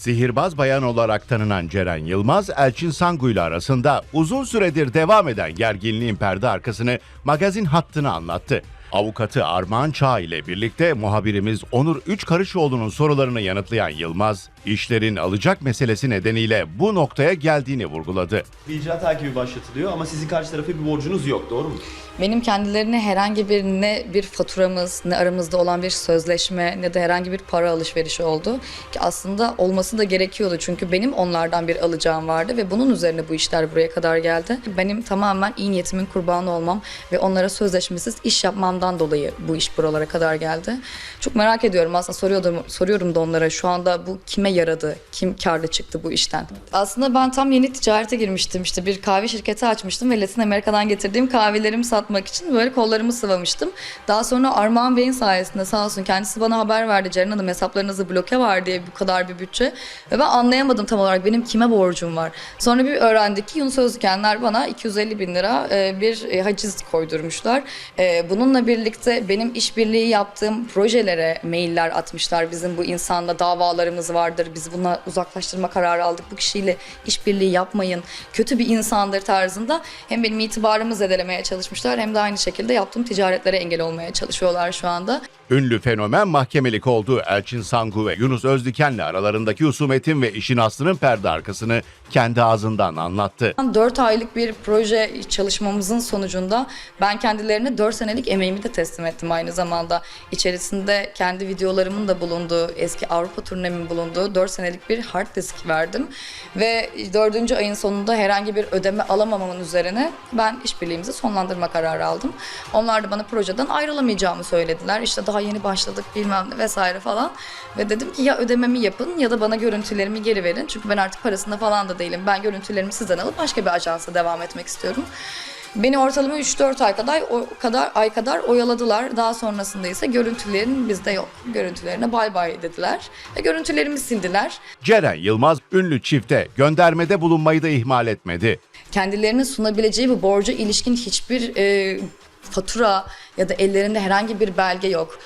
Sihirbaz bayan olarak tanınan Ceren Yılmaz, Elçin Sangu ile arasında uzun süredir devam eden gerginliğin perde arkasını magazin hattını anlattı. Avukatı Armağan Çağ ile birlikte muhabirimiz Onur Üçkarışoğlu'nun sorularını yanıtlayan Yılmaz, işlerin alacak meselesi nedeniyle bu noktaya geldiğini vurguladı. Bir icra takibi başlatılıyor ama sizin karşı tarafa bir borcunuz yok doğru mu? Benim kendilerine herhangi bir ne bir faturamız, ne aramızda olan bir sözleşme, ne de herhangi bir para alışverişi oldu. Ki aslında olması da gerekiyordu çünkü benim onlardan bir alacağım vardı ve bunun üzerine bu işler buraya kadar geldi. Benim tamamen iyi niyetimin kurbanı olmam ve onlara sözleşmesiz iş yapmamdan dolayı bu iş buralara kadar geldi. Çok merak ediyorum aslında soruyordum, soruyorum da onlara şu anda bu kime yaradı, kim karlı çıktı bu işten. Aslında ben tam yeni ticarete girmiştim işte bir kahve şirketi açmıştım ve Latin Amerika'dan getirdiğim kahvelerimi satmak için böyle kollarımı sıvamıştım. Daha sonra Armağan Bey'in sayesinde sağ olsun kendisi bana haber verdi Ceren Hanım hesaplarınızda bloke var diye bu kadar bir bütçe. Ve ben anlayamadım tam olarak benim kime borcum var. Sonra bir öğrendik ki Yunus Özdikenler bana 250 bin lira e, bir e, haciz koydurmuşlar. E, Bununla birlikte benim işbirliği yaptığım projelere mailler atmışlar. Bizim bu insanla davalarımız vardır. Biz buna uzaklaştırma kararı aldık. Bu kişiyle işbirliği yapmayın. Kötü bir insandır tarzında. Hem benim itibarımı zedelemeye çalışmışlar hem de aynı şekilde yaptığım ticaretlere engel olmaya çalışıyorlar şu anda. Ünlü fenomen mahkemelik olduğu Elçin Sangu ve Yunus Özdiken'le aralarındaki husumetin ve işin aslının perde arkasını kendi ağzından anlattı. 4 aylık bir proje çalışmamızın sonucunda ben kendilerine 4 senelik emeğimi de teslim ettim aynı zamanda. İçerisinde kendi videolarımın da bulunduğu, eski Avrupa turnemin bulunduğu 4 senelik bir hard disk verdim. Ve 4. ayın sonunda herhangi bir ödeme alamamamın üzerine ben işbirliğimizi sonlandırma kararı aldım. Onlar da bana projeden ayrılamayacağımı söylediler. İşte daha yeni başladık bilmem ne vesaire falan. Ve dedim ki ya ödememi yapın ya da bana görüntülerimi geri verin. Çünkü ben artık parasında falan da değilim. Ben görüntülerimi sizden alıp başka bir ajansa devam etmek istiyorum. Beni ortalama 3-4 ay kadar o kadar ay kadar oyaladılar. Daha sonrasında ise görüntülerin bizde yok. Görüntülerine bay bay dediler ve görüntülerimi sildiler. Ceren Yılmaz ünlü çifte göndermede bulunmayı da ihmal etmedi. kendilerine sunabileceği bu borca ilişkin hiçbir e, fatura ya da ellerinde herhangi bir belge yok.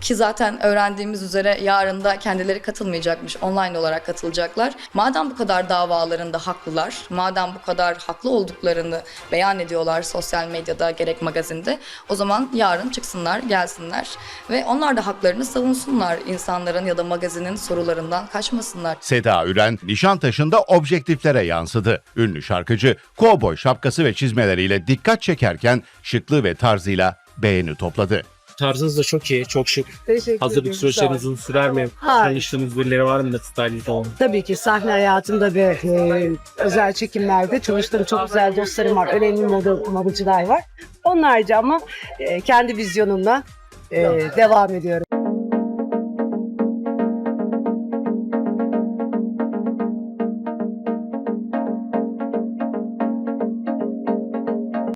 Ki zaten öğrendiğimiz üzere yarın da kendileri katılmayacakmış. Online olarak katılacaklar. Madem bu kadar davalarında haklılar, madem bu kadar haklı olduklarını beyan ediyorlar sosyal medyada gerek magazinde, o zaman yarın çıksınlar, gelsinler ve onlar da haklarını savunsunlar. insanların ya da magazinin sorularından kaçmasınlar. Seda Üren Nişantaşı'nda objektiflere yansıdı. Ünlü şarkıcı kovboy şapkası ve çizmeleriyle dikkat çekerken şıklığı ve tarzıyla beğeni topladı. Tarzınız da çok iyi, çok şık. Teşekkür Hazırlık süreçleriniz uzun sürer mi? Hayır. Tanıştığınız birileri var mı da stylist olan? Tabii ki sahne hayatımda ve e, özel çekimlerde çalıştığım çok güzel dostlarım var. Önemli moda, modacılar var. Onlarca ama e, kendi vizyonumla e, devam ediyorum.